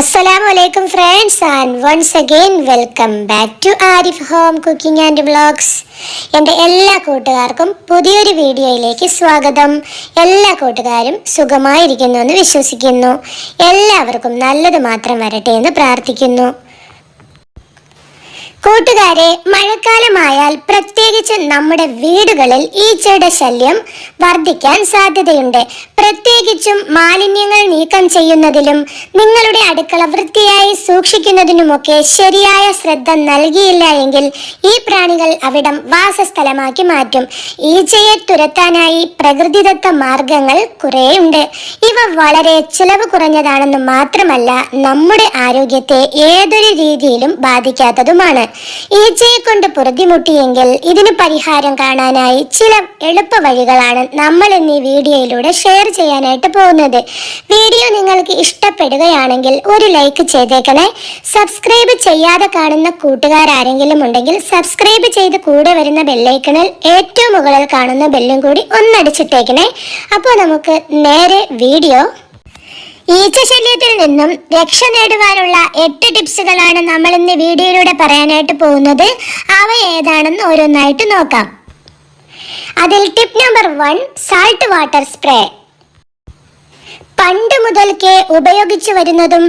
അസ്സലാമു വലൈക്കും friends and once again welcome back to Arif home cooking and vlogs എന്റെ എല്ലാ കൂട്ടുകാർക്കും പുതിയൊരു വീഡിയോയിലേക്ക് സ്വാഗതം. എല്ലാ കൂട്ടുകാരും സുഖമായിരിക്കുന്നു എന്ന് വിശ്വസിക്കുന്നു. എല്ലാവർക്കും നല്ലത് മാത്രം വരട്ടെ എന്ന് പ്രാർത്ഥിക്കുന്നു. കൂട്ടുകാരെ മഴക്കാലമായാൽ പ്രത്യേകിച്ച് നമ്മുടെ വീടുകളിൽ ഈച്ചയുടെ ശല്യം വർദ്ധിക്കാൻ സാധ്യതയുണ്ട്. പ്രത്യേകിച്ചും മാലിന്യങ്ങൾ നീക്കം ചെയ്യുന്നതിലും നിങ്ങളുടെ അടുക്കള വൃത്തിയായി സൂക്ഷിക്കുന്നതിനുമൊക്കെ ശരിയായ ശ്രദ്ധ നൽകിയില്ല എങ്കിൽ ഈ പ്രാണികൾ അവിടം വാസസ്ഥലമാക്കി മാറ്റും. ഈച്ചയെ തുരത്താനായി പ്രകൃതിദത്ത മാർഗങ്ങൾ കുറേയുണ്ട്. ഇവ വളരെ ചിലവ് കുറഞ്ഞതാണെന്ന് മാത്രമല്ല നമ്മുടെ ആരോഗ്യത്തെ ഏതൊരു രീതിയിലും ബാധിക്കാത്തതുമാണ്. ഈച്ചയെ കൊണ്ട് പൊറുതിമുട്ടിയെങ്കിൽ ഇതിന് പരിഹാരം കാണാനായി ചില എളുപ്പ വഴികളാണ് നമ്മൾ എന്നീ വീഡിയോയിലൂടെ ഷെയർ ചെയ്യാനായിട്ട് പോകുന്നത്. വീഡിയോ നിങ്ങൾക്ക് ഇഷ്ടപ്പെടുകയാണെങ്കിൽ ഒരു ലൈക്ക് ചെയ്തേക്കണേ. സബ്സ്ക്രൈബ് ചെയ്യാതെ കാണുന്ന കൂട്ടുകാരാരെങ്കിലും ഉണ്ടെങ്കിൽ സബ്സ്ക്രൈബ് ചെയ്ത് കൂടെ വരുന്ന ബെല്ലൈക്കണിൽ ഏറ്റവും മുകളിൽ കാണുന്ന ബെല്ലും കൂടി ഒന്നടിച്ചിട്ടേക്കണേ. അപ്പോൾ നമുക്ക് നേരെ വീഡിയോ. ഈച്ചശല്യത്തിൽ നിന്നും രക്ഷ നേടുവാനുള്ള എട്ട് ടിപ്സുകളാണ് നമ്മൾ ഇന്ന് വീഡിയോയിലൂടെ പറയാനായിട്ട് പോകുന്നത്. അവ ഏതാണെന്ന് ഓരോന്നായിട്ട് നോക്കാം. അതിൽ tip number one salt water spray പണ്ട് മുതൽക്കേ ഉപയോഗിച്ചു വരുന്നതും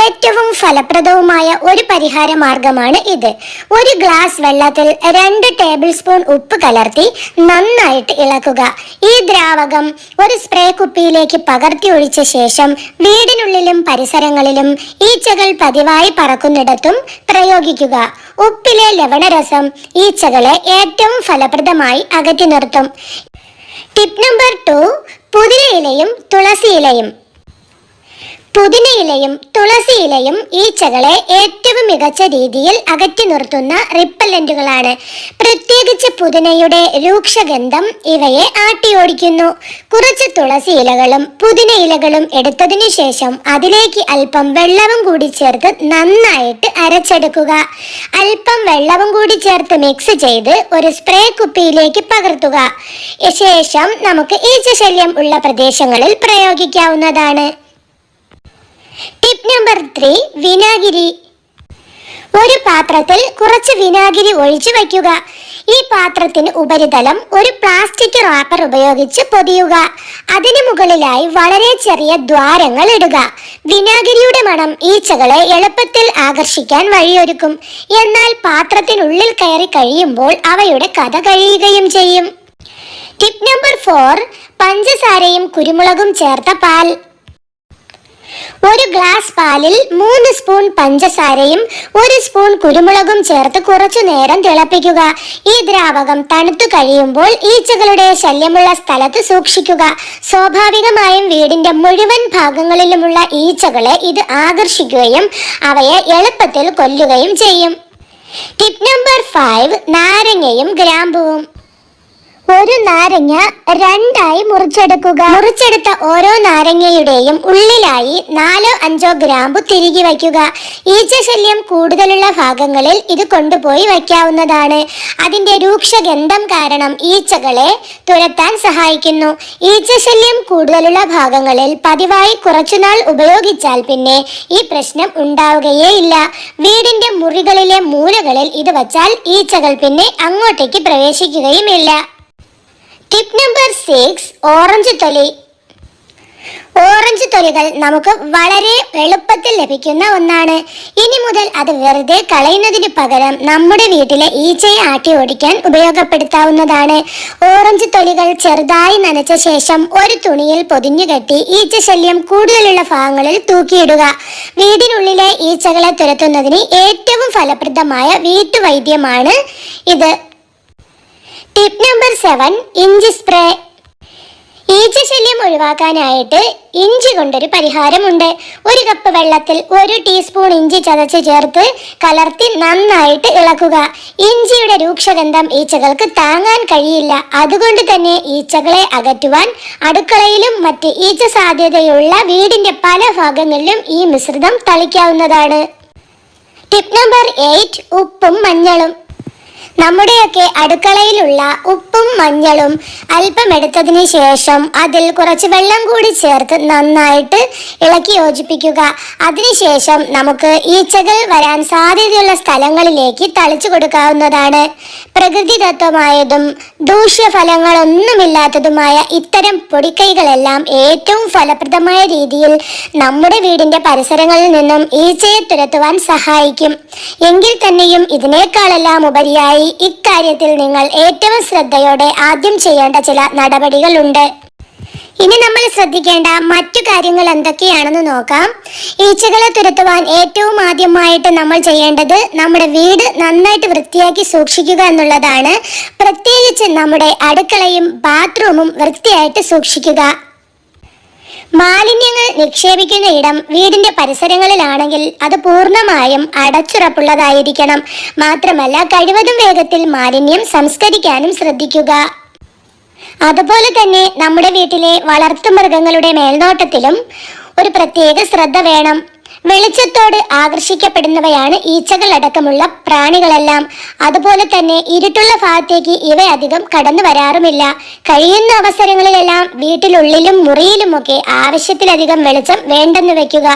ഏറ്റവും ഫലപ്രദവുമായ ഒരു പരിഹാര മാർഗമാണ് ഇത്. ഒരു ഗ്ലാസ് വെള്ളത്തിൽ രണ്ട് ടേബിൾ സ്പൂൺ ഉപ്പ് കലർത്തി നന്നായിട്ട് ഇളക്കുക. ഈ ദ്രാവകം ഒരു സ്പ്രേ കുപ്പിയിലേക്ക് പകർത്തി ഒഴിച്ച ശേഷം വീടിനുള്ളിലും പരിസരങ്ങളിലും ഈച്ചകൾ പതിവായി പറക്കുന്നിടത്തും പ്രയോഗിക്കുക. ഉപ്പിലെ ലവണരസം ഈച്ചകളെ ഏറ്റവും ഫലപ്രദമായി അകറ്റി നിർത്തും. ടിപ്പ് നമ്പർ ടു പുതിനയിലയും തുളസിയിലയും പുതിനയിലയും തുളസിയിലയും ഈച്ചകളെ ഏറ്റവും മികച്ച രീതിയിൽ അകറ്റി നിർത്തുന്ന റിപ്പല്ലന്റുകളാണ്. പ്രത്യേകിച്ച് പുതിനയുടെ രൂക്ഷഗന്ധം ഇവയെ ആട്ടിയോടിക്കുന്നു. കുറച്ച് തുളസി ഇലകളും പുതിന ഇലകളും എടുത്തതിനു ശേഷം അതിലേക്ക് അല്പം വെള്ളവും കൂടി ചേർത്ത് നന്നായിട്ട് അരച്ചെടുക്കുക. അല്പം വെള്ളവും കൂടി ചേർത്ത് മിക്സ് ചെയ്ത് ഒരു സ്പ്രേ കുപ്പിയിലേക്ക് പകർത്തുക. ശേഷം നമുക്ക് ഈച്ചശല്യം ഉള്ള പ്രദേശങ്ങളിൽ പ്രയോഗിക്കാവുന്നതാണ്. ടിപ്പ് നമ്പർ ത്രീ വിനാഗിരി. ഒരു പാത്രത്തിൽ കുറച്ച് വിനാഗിരി ഒഴിച്ചു വയ്ക്കുക. ഈ പാത്രത്തിന് ഉപരിതലം ഒരു പ്ലാസ്റ്റിക് റാപ്പർ ഉപയോഗിച്ച് പൊതിയുക. അതിനു മുകളിലായി വളരെ ചെറിയ ദ്വാരങ്ങൾ ഇടുക. വിനാഗിരിയുടെ മണം ഈച്ചകളെ എളുപ്പത്തിൽ ആകർഷിക്കാൻ വഴിയൊരുക്കും. എന്നാൽ പാത്രത്തിനുള്ളിൽ കയറി കഴിയുമ്പോൾ അവയുടെ കഥ കഴിയുകയും ചെയ്യും. ടിപ്പ് നമ്പർ ഫോർ പഞ്ചസാരയും കുരുമുളകും ചേർത്ത പാൽ. ഒരു ഗ്ലാസ് പാലിൽ മൂന്ന് സ്പൂൺ പഞ്ചസാരയും ഒരു സ്പൂൺ കുരുമുളകും ചേർത്ത് കുറച്ചു നേരം തിളപ്പിക്കുക. ഈ ദ്രാവകം തണുത്തു കഴിയുമ്പോൾ ഈച്ചകളുടെ ശല്യമുള്ള സ്ഥലത്ത് സൂക്ഷിക്കുക. സ്വാഭാവികമായും വീടിന്റെ മുഴുവൻ ഭാഗങ്ങളിലുമുള്ള ഈച്ചകളെ ഇത് ആകർഷിക്കുകയും അവയെ എളുപ്പത്തിൽ കൊല്ലുകയും ചെയ്യും. ടിപ്പ് നമ്പർ ഫൈവ് നാരങ്ങയും ഗ്രാമ്പുവും. ഒരു നാരങ്ങ രണ്ടായി മുറിച്ചെടുക്കുക. മുറിച്ചെടുത്ത ഓരോ നാരങ്ങയുടെയും ഉള്ളിലായി നാലോ അഞ്ചോ ഗ്രാമ്പു തിരികെ വയ്ക്കുക. ഈച്ചശല്യം കൂടുതലുള്ള ഭാഗങ്ങളിൽ ഇത് കൊണ്ടുപോയി വയ്ക്കാവുന്നതാണ്. അതിന്റെ രൂക്ഷഗന്ധം കാരണം ഈച്ചകളെ തുരത്താൻ സഹായിക്കുന്നു. ഈച്ചശല്യം കൂടുതലുള്ള ഭാഗങ്ങളിൽ പതിവായി കുറച്ചുനാൾ ഉപയോഗിച്ചാൽ പിന്നെ ഈ പ്രശ്നം ഉണ്ടാവുകയേ ഇല്ല വീടിന്റെ മുറികളിലെ മൂലകളിൽ ഇത് വച്ചാൽ ഈച്ചകൾ പിന്നെ അങ്ങോട്ടേക്ക് പ്രവേശിക്കുകയുമില്ല. ടിപ്പ് നമ്പർ സിക്സ് ഓറഞ്ച് തൊലി. ഓറഞ്ച് തൊലികൾ നമുക്ക് വളരെ എളുപ്പത്തിൽ ലഭിക്കുന്ന ഒന്നാണ്. ഇനി മുതൽ അത് വെറുതെ കളയുന്നതിന് പകരം നമ്മുടെ വീട്ടിലെ ഈച്ചയെ ആട്ടി ഓടിക്കാൻ ഉപയോഗപ്പെടുത്താവുന്നതാണ്. ഓറഞ്ച് തൊലികൾ ചെറുതായി നനച്ച ശേഷം ഒരു തുണിയിൽ പൊതിഞ്ഞു കെട്ടി ഈച്ച ശല്യം കൂടുതലുള്ള ഭാഗങ്ങളിൽ തൂക്കിയിടുക. വീടിനുള്ളിലെ ഈച്ചകളെ തുരത്തുന്നതിന് ഏറ്റവും ഫലപ്രദമായ വീട്ടുവൈദ്യമാണ് ഇത്. ടിപ്പ് നമ്പർ സെവൻ ഇഞ്ചി സ്പ്രേ ഈച്ച ശല്യം ഒഴിവാക്കാനായിട്ട് ഇഞ്ചി കൊണ്ടൊരു പരിഹാരമുണ്ട്. ഒരു കപ്പ് വെള്ളത്തിൽ ഒരു ടീസ്പൂൺ ഇഞ്ചി ചതച്ച് ചേർത്ത് കലർത്തി നന്നായിട്ട് ഇളക്കുക. ഇഞ്ചിയുടെ രൂക്ഷഗന്ധം ഈച്ചകൾക്ക് താങ്ങാൻ കഴിയില്ല. അതുകൊണ്ട് തന്നെ ഈച്ചകളെ അകറ്റുവാൻ അടുക്കളയിലും മറ്റ് ഈച്ച സാധ്യതയുള്ള വീടിന്റെ പല ഭാഗങ്ങളിലും ഈ മിശ്രിതം തളിക്കാവുന്നതാണ്. ടിപ്പ് നമ്പർ എയ്റ്റ് ഉപ്പും മഞ്ഞളും. നമ്മുടെയൊക്കെ അടുക്കളയിലുള്ള ഉപ്പും മഞ്ഞളും അല്പം എടുത്തതിന് ശേഷം അതിൽ കുറച്ച് വെള്ളം കൂടി ചേർത്ത് നന്നായിട്ട് ഇളക്കി യോജിപ്പിക്കുക. അതിനുശേഷം നമുക്ക് ഈച്ചകൾ വരാൻ സാധ്യതയുള്ള സ്ഥലങ്ങളിലേക്ക് തളിച്ചു കൊടുക്കാവുന്നതാണ്. പ്രകൃതിദത്തമായതും ദൂഷ്യഫലങ്ങളൊന്നുമില്ലാത്തതുമായ ഇത്തരം പൊടിക്കൈകളെല്ലാം ഏറ്റവും ഫലപ്രദമായ രീതിയിൽ നമ്മുടെ വീടിന്റെ പരിസരങ്ങളിൽ നിന്നും ഈച്ചയെ തുരത്തുവാൻ സഹായിക്കും. എങ്കിൽ തന്നെയും ഇതിനേക്കാളെല്ലാം ഉപരിയായി ഇക്കാര്യത്തിൽ നിങ്ങൾ ഏറ്റവും ശ്രദ്ധയോടെ ആദ്യം ചെയ്യേണ്ട ചില നടപടികളുണ്ട്. ഇനി നമ്മൾ ശ്രദ്ധിക്കേണ്ട മറ്റു കാര്യങ്ങൾ എന്തൊക്കെയാണെന്ന് നോക്കാം. ഈച്ചകളെ തുരത്തുവാൻ ഏറ്റവും ആദ്യമായിട്ട് നമ്മൾ ചെയ്യേണ്ടത് നമ്മുടെ വീട് നന്നായിട്ട് വൃത്തിയാക്കി സൂക്ഷിക്കുക എന്നുള്ളതാണ്. പ്രത്യേകിച്ച് നമ്മുടെ അടുക്കളയും ബാത്റൂമും വൃത്തിയായിട്ട് സൂക്ഷിക്കുക. മാലിന്യങ്ങൾ നിക്ഷേപിക്കുന്ന ഇടം വീടിന്റെ പരിസരങ്ങളിലാണെങ്കിൽ അത് പൂർണമായും അടച്ചുറപ്പുള്ളതായിരിക്കണം. മാത്രമല്ല കഴിവതും വേഗത്തിൽ മാലിന്യം സംസ്കരിക്കാനും ശ്രദ്ധിക്കുക. അതുപോലെ തന്നെ നമ്മുടെ വീട്ടിലെ വളർത്തു മൃഗങ്ങളുടെ മേൽനോട്ടത്തിലും ഒരു പ്രത്യേക ശ്രദ്ധ വേണം. വെളിച്ചത്തോട് ആകർഷിക്കപ്പെടുന്നവയാണ് ഈച്ചകൾ അടക്കമുള്ള പ്രാണികളെല്ലാം. അതുപോലെ തന്നെ ഇരുട്ടുള്ള ഭാഗത്തേക്ക് ഇവ അധികം കടന്നു വരാറുമില്ല. കഴിയുന്ന അവസരങ്ങളിലെല്ലാം വീട്ടിലുള്ളിലും മുറിയിലുമൊക്കെ ആവശ്യത്തിലധികം വെളിച്ചം വേണ്ടെന്ന് വെക്കുക.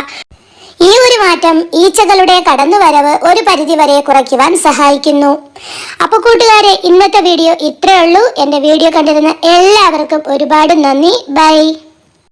ഈ ഒരു മാറ്റം ഈച്ചകളുടെ കടന്നുവരവ് ഒരു പരിധിവരെ കുറയ്ക്കുവാൻ സഹായിക്കുന്നു. അപ്പോൾ കൂട്ടുകാരെ ഇന്നത്തെ വീഡിയോ ഇത്രയേ ഉള്ളൂ. എന്റെ വീഡിയോ കണ്ടിരുന്ന എല്ലാവർക്കും ഒരുപാട് നന്ദി. ബൈ.